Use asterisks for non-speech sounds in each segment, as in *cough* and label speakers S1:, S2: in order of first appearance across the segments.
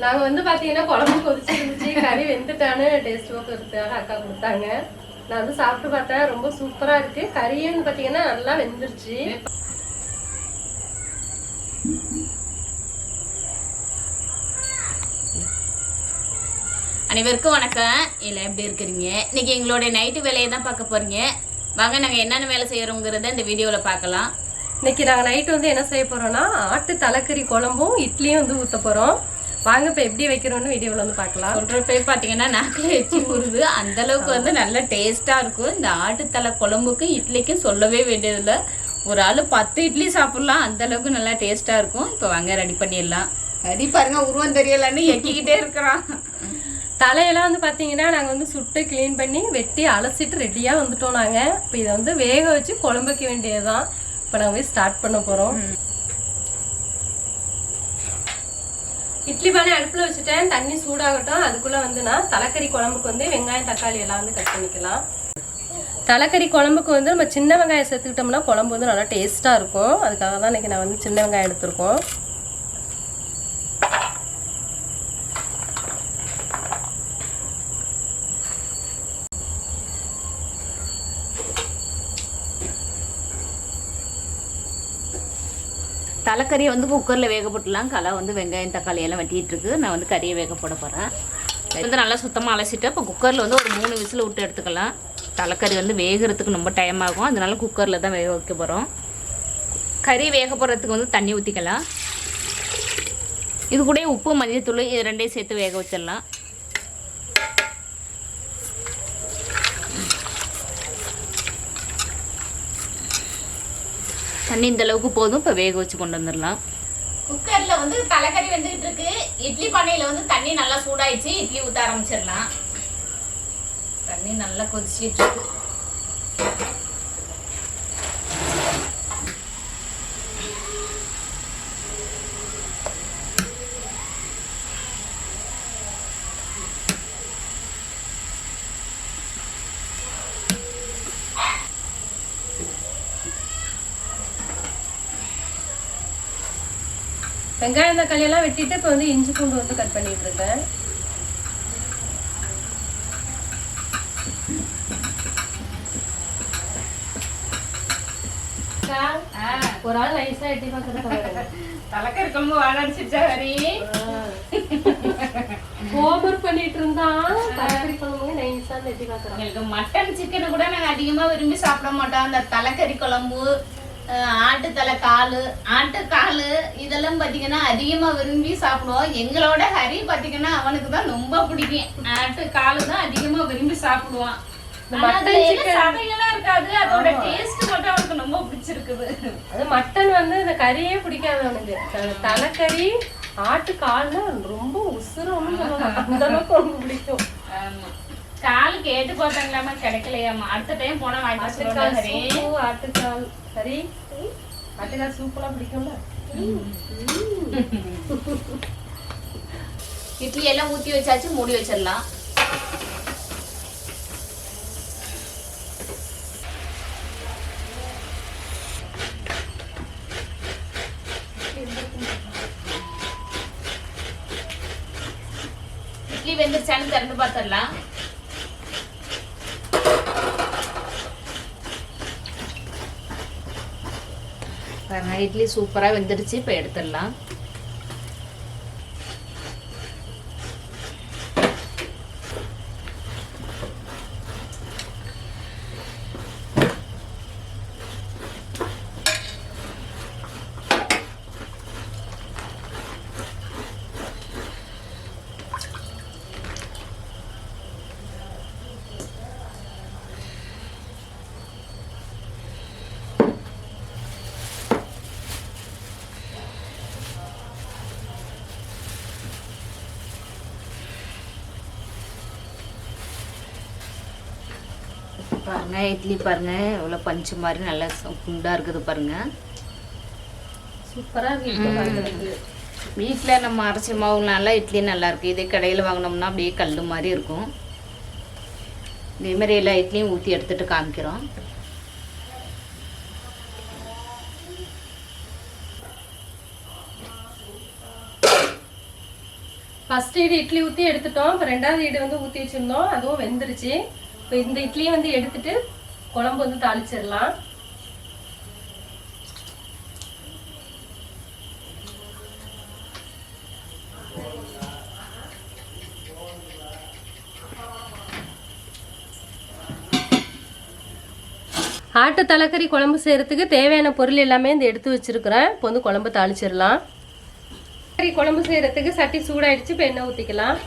S1: நாங்க வந்து பாத்தீங்கன்னா குழம்பு கொதிச்சு இருந்துச்சு கறி வெந்துட்டான்னு டேஸ்ட் பார்க்கறதுக்காக அக்கா கொடுத்தாங்க. நான் வந்து சாப்பிட்டு பார்த்தேன் ரொம்ப சூப்பரா இருக்கு. கறியும் பாத்தீங்கன்னா நல்லா வெந்துருச்சு.
S2: அனைவருக்கும் வணக்கம். இல்லை எப்படி இருக்கிறீங்க? இன்னைக்கு எங்களுடைய நைட்டு வேலையை தான் பார்க்க போறீங்க. வாங்க நாங்கள் என்னென்ன வேலை செய்கிறோங்கிறத இந்த வீடியோவில் பார்க்கலாம்.
S1: இன்னைக்கு நாங்க நைட் வந்து என்ன செய்ய போறோம்னா ஆட்டு தலைக்கறி குழம்பும் இட்லியும் வந்து ஊத்த போறோம். வாங்க இப்ப எப்படி வைக்கிறோம்னு வீடியோல வந்து பார்க்கலாம்.
S2: சொல்கிற பேர் பார்த்தீங்கன்னா நாக்கில் எச்சி ஊறுது. அந்த அளவுக்கு வந்து நல்ல டேஸ்ட்டாக இருக்கும். இந்த ஆட்டுத்தலை குழம்புக்கும் இட்லிக்கும் சொல்லவே வேண்டியதில்லை. ஒரு ஆள் பத்து இட்லி சாப்பிட்லாம். அந்த அளவுக்கு நல்லா டேஸ்ட்டாக இருக்கும். இப்போ வாங்க ரெடி பண்ணிடலாம். ரெடி பாருங்க உருவம் தெரியலன்னு எக்கிக்கிட்டே இருக்கிறான்.
S1: தலையெல்லாம் வந்து பாத்தீங்கன்னா நாங்க வந்து சுட்டு க்ளீன் பண்ணி வெட்டி அலசிட்டு ரெடியா வந்துட்டோம் நாங்க. இப்போ இதை வந்து வேக வச்சு குழம்பு வைக்க வேண்டியதுதான். இப்போ நாங்க போய் ஸ்டார்ட் பண்ண போறோம். இட்லி பானை அடுப்பில் வச்சுட்டேன். தண்ணி சூடாகட்டும். அதுக்குள்ளே வந்து நான் தலைக்கறி குழம்புக்கு வந்து வெங்காயம் தக்காளி எல்லாம் வந்து கட் பண்ணிக்கலாம். தலைக்கறி குழம்புக்கு வந்து நம்ம சின்ன வெங்காயம் சேர்த்துக்கிட்டோம்னா குழம்பு வந்து நல்லா டேஸ்ட்டாக இருக்கும். அதுக்காக தான் இன்றைக்கி நான் வந்து சின்ன வெங்காயம் எடுத்திருக்கோம்.
S2: தலைக்கறியை வந்து குக்கரில் வேக போட்டுலாம் களை வந்து வெங்காயம் தக்காளி எல்லாம் வெட்டிகிட்ருக்கு நான் வந்து கறியை வேக போட போகிறேன் வந்து நல்லா சுத்தமாக அலசிட்டு இப்போ குக்கரில் வந்து ஒரு மூணு விசில் விட்டு எடுத்துக்கலாம். தலைக்கறி வந்து வேகிறதுக்கு ரொம்ப டைம் ஆகும். அதனால குக்கரில் தான் வேக வைக்க போகிறோம் கறி வேக போடுறதுக்கு வந்து தண்ணி ஊற்றிக்கலாம் இது கூட உப்பு மஞ்சத்தூள் இது ரெண்டையும் சேர்த்து வேக வச்சிடலாம். தண்ணி இந்த அளவுக்கு போதும். இப்போ வேக வச்சு கொண்டு வந்துடலாம். குக்கரில் வந்து தலைக்கறி வந்துகிட்டு இருக்கு இட்லி பானையில் வந்து தண்ணி நல்லா சூடாயிடுச்சு. இட்லி ஊற்ற ஆரம்பிச்சிடலாம். தண்ணி நல்லா கொதிச்சிட்டு இருக்கு.
S1: வெங்காயம் தக்காளி எல்லாம் வெட்டிட்டு இப்போ வந்து இஞ்சி பூண்டு வந்து கட் பண்ணிட்டு இருக்கேன் ஒரு ஆள் நைஸா எட்டி பார்க்கறது
S2: தலைக்கறி குழம்பு வாழடிச்சிருச்சா ஹரி
S1: ஹோம்ஒர்க் பண்ணிட்டு இருந்தான் தக்காளி குழம்பு நைஸா எட்டி பார்க்கறான்
S2: எங்களுக்கு மட்டன் சிக்கனை கூட நாங்கள் அதிகமாக விரும்பி சாப்பிட மாட்டோம். அந்த தலைக்கறி குழம்பு ஆட்டுத்தலை கால் ஆட்டுக்கால் இதெல்லாம் பார்த்தீங்கன்னா அதிகமாக விரும்பி சாப்பிடுவோம். எங்களோட ஹரி பார்த்தீங்கன்னா அவனுக்கு தான் ரொம்ப பிடிக்கும். ஆட்டுக்கால் தான் அதிகமாக விரும்பி சாப்பிடுவான்.
S1: மட்டன்
S2: அதுல எதுவும்
S1: சிக்கன்
S2: சதையெல்லாம் இருக்காது அதோட டேஸ்ட் மட்டும் அவனுக்கு ரொம்ப பிடிச்சிருக்குது.
S1: அது மட்டன் வந்து இந்த கறியே பிடிக்காது அவனுக்கு. தலைக்கறி ஆட்டு கால்னா ரொம்ப சொல்லலாம் அந்த அளவுக்கு அவனுக்கு பிடிக்கும்.
S2: ஆமா. கால் கேட்டு பார்த்தாங்களாமா கிடைக்கலையாமா அடுத்த டைம் போனா வாங்கிட்டு
S1: ஆட்டுக்கால் கறி ஆட்டுக்கால் சூப்பெல்லாம் பிடிக்கும்ல. *laughs*
S2: இட்லி எல்லாம் ஊத்தி வச்சாச்சு மூடி வச்சிடலாம். இட்லி வெந்துருச்சான்னு திறந்து பார்த்துடலாம். பாருங்க இட்லி சூப்பராக வெந்துடுச்சு இப்போ எடுத்துடலாம் பாருங்க இட்லி பாருங்க. எவ்வளோ பஞ்சு மாதிரி நல்லா சு- குண்டா இருக்குது பாருங்க.
S1: சூப்பரா இருக்கு பார்க்கறதுக்கு.
S2: வீட்டில் நம்ம அரைச்சி மாவுனால இட்லி நல்லா இருக்கு. இதே கடையில் வாங்கினோம்னா அப்படியே கல் மாதிரி இருக்கும். இதே மாதிரி எல்லா இட்லியும் ஊற்றி எடுத்துட்டு காமிக்கிறோம்.
S1: ஃபர்ஸ்ட் ஈடு இட்லி ஊற்றி எடுத்துட்டோம். இப்போ ரெண்டாவது ஈடு வந்து ஊற்றி வச்சுருந்தோம். அதுவும் வெந்துருச்சு. இப்போ இந்த இட்லியை வந்து எடுத்துட்டு குழம்பு வந்து தாளிச்சிடலாம். ஆட்டு தலைக்கறி குழம்பு செய்கிறதுக்கு தேவையான பொருள் எல்லாமே இந்த எடுத்து வச்சுருக்கிறேன். இப்போ வந்து குழம்பு தாளிச்சிடலாம். கறி குழம்பு செய்கிறதுக்கு சட்டி சூடாயிடுச்சு இப்போ எண்ணெய் ஊற்றிக்கலாம்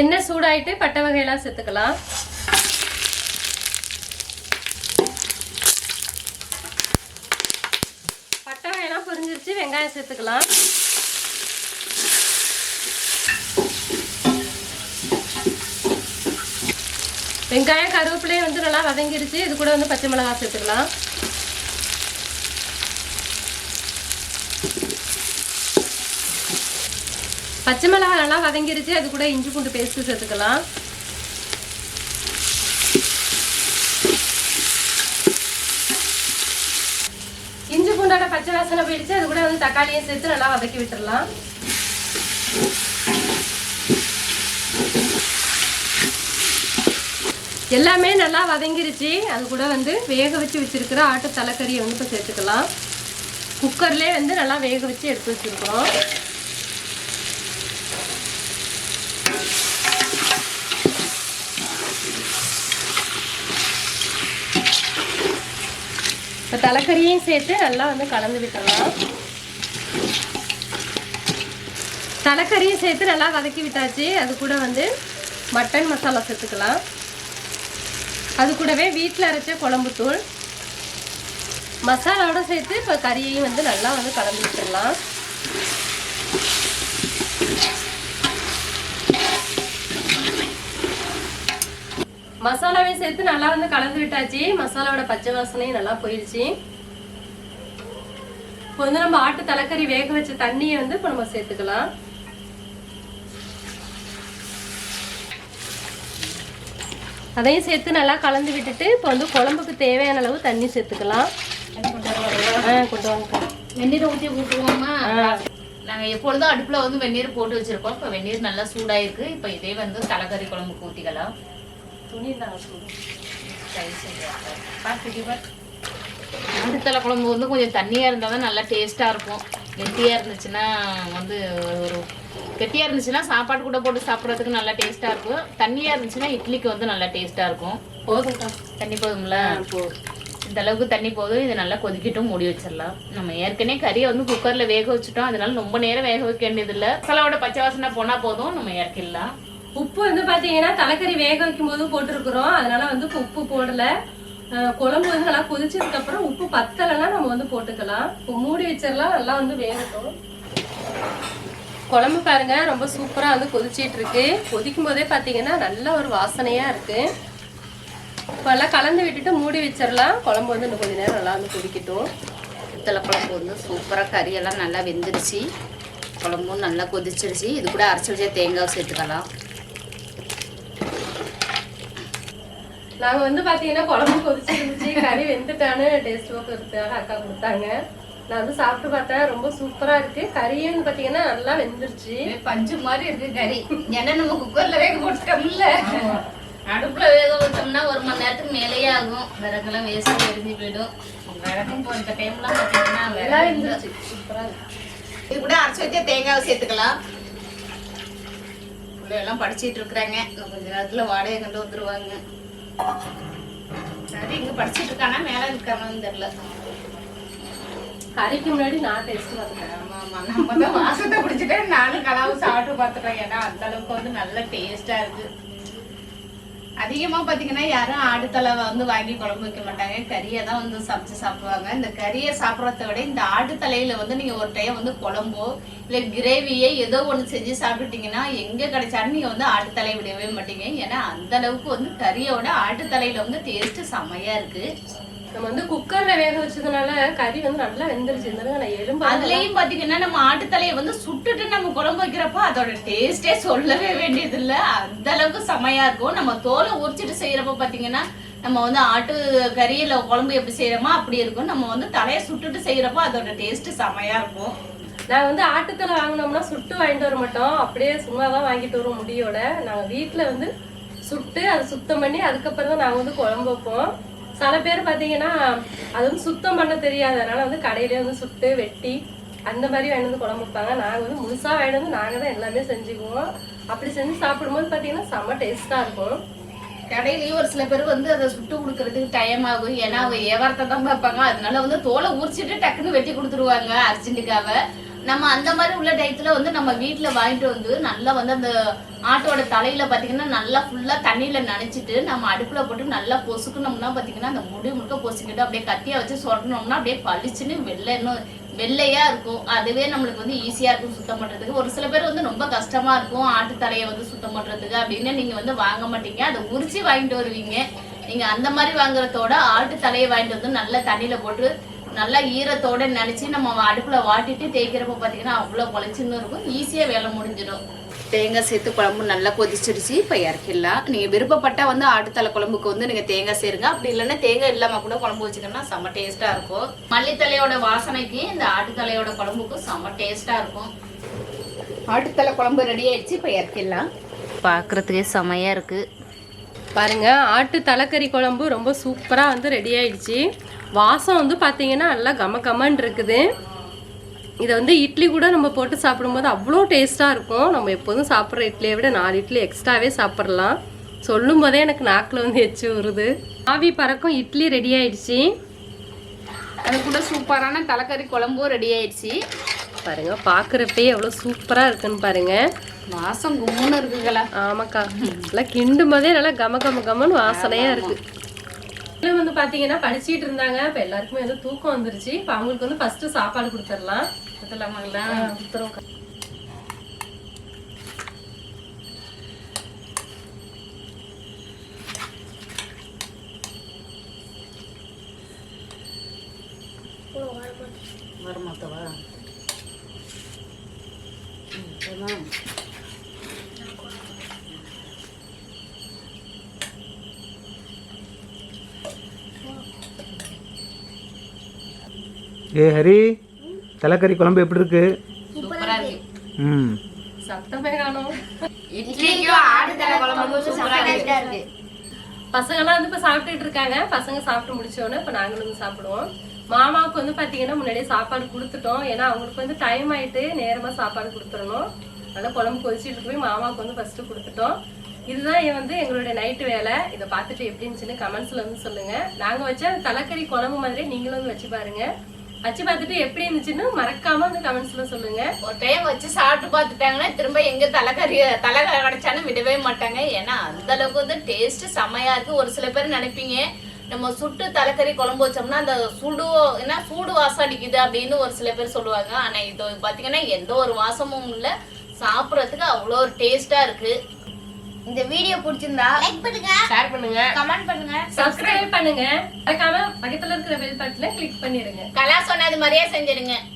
S1: எண்ணெய் சூடாயிட்டு பட்டை வகையெல்லாம் சேர்த்துக்கலாம் பட்டை வகையெல்லாம் பொரிஞ்சிருச்சு வெங்காயம் சேர்த்துக்கலாம். வெங்காயம் கருவேப்பிலையும் வந்து நல்லா வதங்கிடுச்சு. இது கூட வந்து பச்சை மிளகாய் சேர்த்துக்கலாம். பச்சை மிளகாய் நல்லா வதங்கிடுச்சு. அது கூட இஞ்சி பூண்டு பேஸ்ட்டு சேர்த்துக்கலாம் இஞ்சி பூண்டோட பச்சை வாசனை போயிடுச்சு. அது கூட வந்து தக்காளியும் சேர்த்து நல்லா வதக்கி விட்டுறலாம். எல்லாமே நல்லா வதங்கிருச்சு. அது கூட வந்து வேக வச்சு வச்சுருக்கிற ஆட்டு தலைக்கறியை வந்து இப்போ சேர்த்துக்கலாம். குக்கர்லேயே வந்து நல்லா வேக வச்சு எடுத்து வச்சுருக்கிறோம். தலைக்கறியும் சேர்த்து நல்லா வந்து கலந்து விட்டுடலாம். தலைக்கறியும் சேர்த்து நல்லா வதக்கி விட்டாச்சு. அது கூட வந்து மட்டன் மசாலா சேர்த்துக்கலாம். அது கூடவே வீட்டில் அரைச்ச குழம்புத்தூள் மசாலாவோட சேர்த்து இப்போ கறியையும் வந்து நல்லா வந்து கலந்து விட்டுடலாம். மசாலாவையும் சேர்த்து நல்லா வந்து கலந்து விட்டாச்சு. மசாலாவோட பச்சை வாசனையும் நல்லா போயிடுச்சு இப்போ வந்து நம்ம ஆட்டு தலைக்கறி வேக வச்ச தண்ணியை வந்து இப்போ நம்ம சேர்த்துக்கலாம். அதையும் சேர்த்து நல்லா கலந்து விட்டுட்டு இப்போ வந்து குழம்புக்கு தேவையான அளவு தண்ணி சேர்த்துக்கலாம். கொண்டு வாங்க
S2: வெந்நீரை ஊற்றி ஊற்றுவோமா
S1: ஆ.
S2: நாங்கள் எப்பொழுதும் அடுப்பில் வந்து வெந்நீர் போட்டு வச்சிருக்கோம். இப்போ வெந்நீர் நல்லா சூடாயிருக்கு. இப்போ இதே வந்து தலைக்கறி குழம்புக்கு ஊற்றிக்கலாம்
S1: துணி சூடு.
S2: ஆட்டுத்தலை குழம்பு வந்து கொஞ்சம் தண்ணியாக இருந்தால் தான் நல்லா டேஸ்ட்டாக இருக்கும். கெட்டியாக இருந்துச்சுன்னா வந்து ஒரு கெட்டியாக இருந்துச்சுன்னா சாப்பாடு கூட போட்டு சாப்பிட்றதுக்கு நல்லா டேஸ்ட்டாக இருக்கும். தண்ணியாக இருந்துச்சுன்னா இட்லிக்கு வந்து நல்லா டேஸ்ட்டாக இருக்கும்.
S1: போதும்க்கா.
S2: தண்ணி போதும்ல?
S1: போதும்.
S2: இந்த அளவுக்கு தண்ணி போதும். இது நல்லா கொதிக்கட்டும் மூடி வச்சிடலாம். நம்ம ஏற்கனவே கறியை வந்து குக்கரில் வேக வச்சுட்டோம். அதனால ரொம்ப நேரம் வேக வைக்க வேண்டியதில்லை. மசாலாவோட பச்சை வாசனை போனால் போதும். நம்ம இறக்கிடலாம்.
S1: உப்பு வந்து பார்த்தீங்கன்னா தலைக்கறி வேக வைக்கும் போது போட்டிருக்கிறோம். அதனால வந்து உப்பு போடல. குழம்பு வந்து நல்லா கொதிச்சதுக்கு அப்புறம் உப்பு பத்தலைன்னா நம்ம வந்து போட்டுக்கலாம். இப்போ மூடி வச்சிடலாம் நல்லா வந்து வேகட்டும். குழம்பு பாருங்க ரொம்ப சூப்பராக வந்து கொதிச்சிட்டு இருக்கு. கொதிக்கும் போதே பார்த்தீங்கன்னா நல்ல ஒரு வாசனையா இருக்கு. இப்போ எல்லாம் கலந்து விட்டுட்டு மூடி வச்சிடலாம். குழம்பு வந்து இன்னும் கொஞ்ச நேரம் நல்லா வந்து கொதிக்கட்டும்.
S2: பித்தளை குழம்பு வந்து சூப்பராக கறியெல்லாம் நல்லா வெந்துருச்சு. குழம்பும் நல்லா கொதிச்சிருச்சு. இது கூட அரைச்சி வச்ச தேங்காய் சேர்த்துக்கலாம்.
S1: நாங்க வந்து பாத்தீங்கன்னா குழம்பு கொதிச்சு இருந்துச்சு கறி வெந்துட்டான்னு டேஸ்ட் பார்க்கறதுக்காக அக்கா கொடுத்தாங்க. நான் வந்து சாப்பிட்டு பார்த்தேன் ரொம்ப சூப்பரா இருக்கு. கறியும் வந்து பாத்தீங்கன்னா நல்லா வெந்துருச்சு.
S2: பஞ்சு மாதிரி இருக்கு கறி. ஏன்னா நம்ம குக்கர்ல வேக போட்டுட்டோம்ல அடுப்புல வேக வச்சோம்னா ஒரு மணி நேரத்துக்கு மேலேயே ஆகும். விறகெல்லாம் வேஸ்ட் எரிஞ்சு போயிடும். விறகும் போன்ற டைம்லாம் விறகு
S1: வெந்துருச்சு. சூப்பரா இருக்கு.
S2: இது கூட அரைச்சி வச்ச தேங்காவை சேர்த்துக்கலாம். எல்லாம் படிச்சிட்டு இருக்கிறாங்க. இன்னும் கொஞ்ச நேரத்துல வாடகை கண்டு வந்துருவாங்க. சரி இங்க படிச்சிட்டு இருக்கானா? மேல இருக்கானான்னு தெரியல.
S1: கறிக்கு முன்னாடி நான் டேஸ்ட் பார்த்துட்டேன்
S2: ஆமா ஆமா. நம்ம தான் வாசத்தை பிடிச்சிட்டு நானும் கலாவும் சாப்பிட்டு பார்த்துட்டோம் ஏன்னா அந்த அளவுக்கு வந்து நல்ல டேஸ்டா இருக்கு. அதிகமா பாத்தீங்கன்னா யாரும் ஆடுத்தலை வந்து வாங்கி குழம்பு வைக்க மாட்டாங்க. கறியை தான் வந்து சமைச்சு சாப்பிடுவாங்க. இந்த கறியை சாப்பிட்றத விட இந்த ஆட்டுத்தலையில வந்து நீங்க ஒரு டைம் வந்து குழம்போ இல்ல கிரேவியே ஏதோ ஒண்ணு செஞ்சு சாப்பிட்டுட்டீங்கன்னா எங்க கிடைச்சாலும் நீங்க வந்து ஆட்டுத்தலை விடவே மாட்டீங்க. ஏன்னா அந்த அளவுக்கு வந்து கறியோட ஆட்டுத்தலையில வந்து டேஸ்ட் செமையா இருக்கு.
S1: நம்ம வந்து குக்கர்ல வேக வச்சதுனால கறி வந்து நல்லா வெந்துருச்சு. இந்த நான் எலும்பு
S2: அதுலயும் பாத்தீங்கன்னா நம்ம ஆட்டுத்தலையை வந்து சுட்டுட்டு நம்ம குழம்பு வைக்கிறப்ப அதோட டேஸ்டே சொல்லவே வேண்டியது இல்ல அந்த அளவுக்கு செமையா இருக்கும். நம்ம தோலை உரிச்சிட்டு செய்யறப்ப பாத்தீங்கன்னா நம்ம வந்து ஆட்டு கறியில குழம்பு எப்படி செய்யறோமோ அப்படி இருக்கும். நம்ம வந்து தலையை சுட்டுட்டு செய்யறப்போ அதோட டேஸ்ட் செமையா இருக்கும்.
S1: நாங்கள் வந்து ஆட்டுத்தலை வாங்கினோம்னா சுட்டு வாங்கிட்டு வர மாட்டோம். அப்படியே சும்மா தான் வாங்கிட்டு வரோம் முடியோட. நாங்கள் வீட்டில் வந்து சுட்டு அதை சுத்தம் பண்ணி அதுக்கப்புறம் தான் நாங்கள் வந்து குழம்பு வைப்போம். சில பேர் பார்த்தீங்கன்னா அது வந்து சுத்தம் பண்ண தெரியாது. அதனால வந்து கடையிலே வந்து சுட்டு வெட்டி அந்த மாதிரி வாங்கிட்டு வந்து குழம்பு வைப்பாங்க நாங்கள் வந்து முழுசாக வாங்கிட்டு வந்து நாங்கள் தான் எல்லாமே செஞ்சுக்குவோம். அப்படி செஞ்சு சாப்பிடும்போது பார்த்தீங்கன்னா செம்ம டேஸ்ட்டாக இருக்கும்.
S2: கடையிலேயே ஒரு சில பேர் வந்து அதை சுட்டு கொடுக்கறதுக்கு டைம் ஆகும். ஏன்னா அவங்க ஏவாரத்தை தான் பார்ப்பாங்க. அதனால வந்து தோலை உரிச்சிட்டு டக்குன்னு வெட்டி கொடுத்துருவாங்க அர்ஜென்ட்டுக்காக. நம்ம அந்த மாதிரி உள்ள டயத்துல வந்து நம்ம வீட்டுல வாங்கிட்டு வந்து நல்லா வந்து அந்த ஆட்டோட தலையில பாத்தீங்கன்னா நல்லா ஃபுல்லா தண்ணியில நனைச்சிட்டு நம்ம அடுப்புல போட்டு நல்லா பொசுக்கணும்னா பாத்தீங்கன்னா அந்த முடி முழுக்க பொசுக்கிட்டு அப்படியே கத்தியா வச்சு சொரட்டணும்னா அப்படியே பளிச்சுன்னு வெள்ளை இன்னும் வெள்ளையா இருக்கும். அதுவே நம்மளுக்கு வந்து ஈஸியா இருக்கும் சுத்தம் பண்றதுக்கு. ஒரு சில பேர் வந்து ரொம்ப கஷ்டமா இருக்கும் ஆட்டு தலையை வந்து சுத்தம் பண்றதுக்கு அப்படின்னு நீங்க வந்து வாங்க மாட்டீங்க. அதை உரிச்சு வாங்கிட்டு வருவீங்க. நீங்க அந்த மாதிரி வாங்குறதோட ஆட்டு தலையை வாங்கிட்டு வந்து நல்லா தண்ணியில போட்டு நல்லா ஈரத்தோட நினைச்சு நம்ம அடுப்புல வாட்டிட்டு தேய்க்கிறப்ப பாத்தீங்கன்னா அவ்வளவு பொழைச்சுன்னு இருக்கும். ஈஸியா வேலை முடிஞ்சிடும். தேங்காய் சேர்த்து குழம்பு நல்லா கொதிச்சிருச்சு இப்போ இறக்கிடலாம். நீங்கள் விருப்பப்பட்டா வந்து ஆட்டுத்தலை குழம்புக்கு வந்து நீங்கள் தேங்காய் சேருங்க. அப்படி இல்லைன்னா தேங்காய் இல்லாமல் கூட குழம்பு வச்சுக்கணும்னா செம்ம டேஸ்ட்டாக இருக்கும். மல்லித்தலையோட வாசனைக்கு இந்த ஆட்டுத்தலையோட குழம்புக்கும் செம்ம டேஸ்ட்டாக இருக்கும். ஆட்டுத்தலை குழம்பு ரெடி ஆயிடுச்சு இப்போ இறக்கிடலாம். பார்க்குறதுக்கே செமையாக இருக்குது
S1: பாருங்க ஆட்டு தலைக்கறி குழம்பு ரொம்ப சூப்பராக வந்து ரெடி ஆயிடுச்சு. வாசம் வந்து பார்த்தீங்கன்னா நல்லா கம கமன்னு இருக்குது. இதை வந்து இட்லி கூட நம்ம போட்டு சாப்பிடும்போது அவ்வளோ டேஸ்ட்டாக இருக்கும். நம்ம எப்போதும் சாப்பிட்ற இட்லியை விட நாலு இட்லி எக்ஸ்ட்ராவே சாப்பிட்றலாம் சொல்லும் போதே எனக்கு நாக்கில் வந்து எச்சு வருது ஆவி பறக்கும் இட்லி ரெடி ஆயிடுச்சு.
S2: அது கூட சூப்பரான தலைக்கறி குழம்பும் ரெடி ஆயிடுச்சு.
S1: பாருங்க பார்க்குறப்பே எவ்வளோ சூப்பராக இருக்குன்னு பாருங்க.
S2: வாசம் கும்முன்னு இருக்குங்களா
S1: ஆமாக்கா. நல்லா கிண்டும் போதே நல்லா கம கம கமன்னு வாசனையா இருக்கு. இதுல வந்து பாத்தீங்கன்னா படிச்சிட்டு இருந்தாங்க. இப்ப எல்லாருக்குமே வந்து தூக்கம் வந்துருச்சு. இப்ப அவங்களுக்கு வந்து ஃபர்ஸ்ட் சாப்பாடு கொடுத்துடலாம். கொடுத்துருவோம்
S2: வரமாட்டவா
S3: ஏ ஹரி தலைக்கறி குழம்பு எப்படி இருக்கு?
S2: சூப்பரா இருக்கு.
S3: ம்.
S1: சத்தமே காணும்.
S2: இட்லிக்கும் ஆடு தலை குழம்புக்கும் சூப்பரா இருக்கு.
S1: பசங்கெல்லாம் வந்து இப்ப சாப்பிட்டுட்டு இருக்காங்க. பசங்க சாப்பிட்டு முடிச்ச உடனே இப்ப நாங்களும் வந்து சாப்பிடுவோம். மாமாவுக்கு வந்து பாத்தீங்கன்னா முன்னாடியே சாப்பாடு கொடுத்துட்டோம். ஏன்னா அவங்களுக்கு வந்து டைம் ஆயிட்டு நேரமா சாப்பாடு கொடுத்துடணும். அதனால குழம்பு கொதிச்சிட்டு போய் மாமாவுக்கு வந்து ஃபர்ஸ்ட் கொடுத்துட்டோம். இதுதான் வந்து எங்களுடைய நைட்டு வேலை. இதை பார்த்துட்டு எப்படி இருந்துச்சுன்னு கமெண்ட்ஸ்ல வந்து சொல்லுங்க. நாங்க வச்ச தலைக்கறி குழம்பு மாதிரி நீங்களும் வந்து வச்சு பாருங்க. வச்சு பார்த்துட்டு எப்படி இருந்துச்சுன்னு மறக்காம வந்து கமெண்ட்ஸ்ல சொல்லுங்க.
S2: ஒரு டைம் வச்சு சாப்பிட்டு பார்த்துட்டாங்கன்னா திரும்ப எங்க தலைக்கறி தலை கிடைச்சாலும் விடவே மாட்டாங்க. ஏன்னா அந்த அளவுக்கு வந்து டேஸ்ட் செமையா இருக்கு. ஒரு சில பேர் நினைப்பீங்க நம்ம சுட்டு தலைக்கறி குழம்பு வச்சோம்னா அந்த சுடு என்ன சூடு வாசம் அடிக்குது அப்படின்னு ஒரு சில பேர் சொல்லுவாங்க. ஆனா இது பாத்தீங்கன்னா எந்த ஒரு வாசமும் இல்ல. சாப்பிடறதுக்கு அவ்வளோ ஒரு டேஸ்டா இருக்கு. இந்த வீடியோ பிடிச்சிருந்தா லைக் பண்ணுங்க.
S1: ஷேர் பண்ணுங்க.
S2: கமெண்ட் பண்ணுங்க.
S1: சப்ஸ்கிரைப் பண்ணுங்க. மறக்காம பக்கத்துல இருக்கிற பெல் பட்டனை கிளிக் பண்ணிருங்க
S2: கலா சொன்னது மாதிரியே செஞ்சிருங்க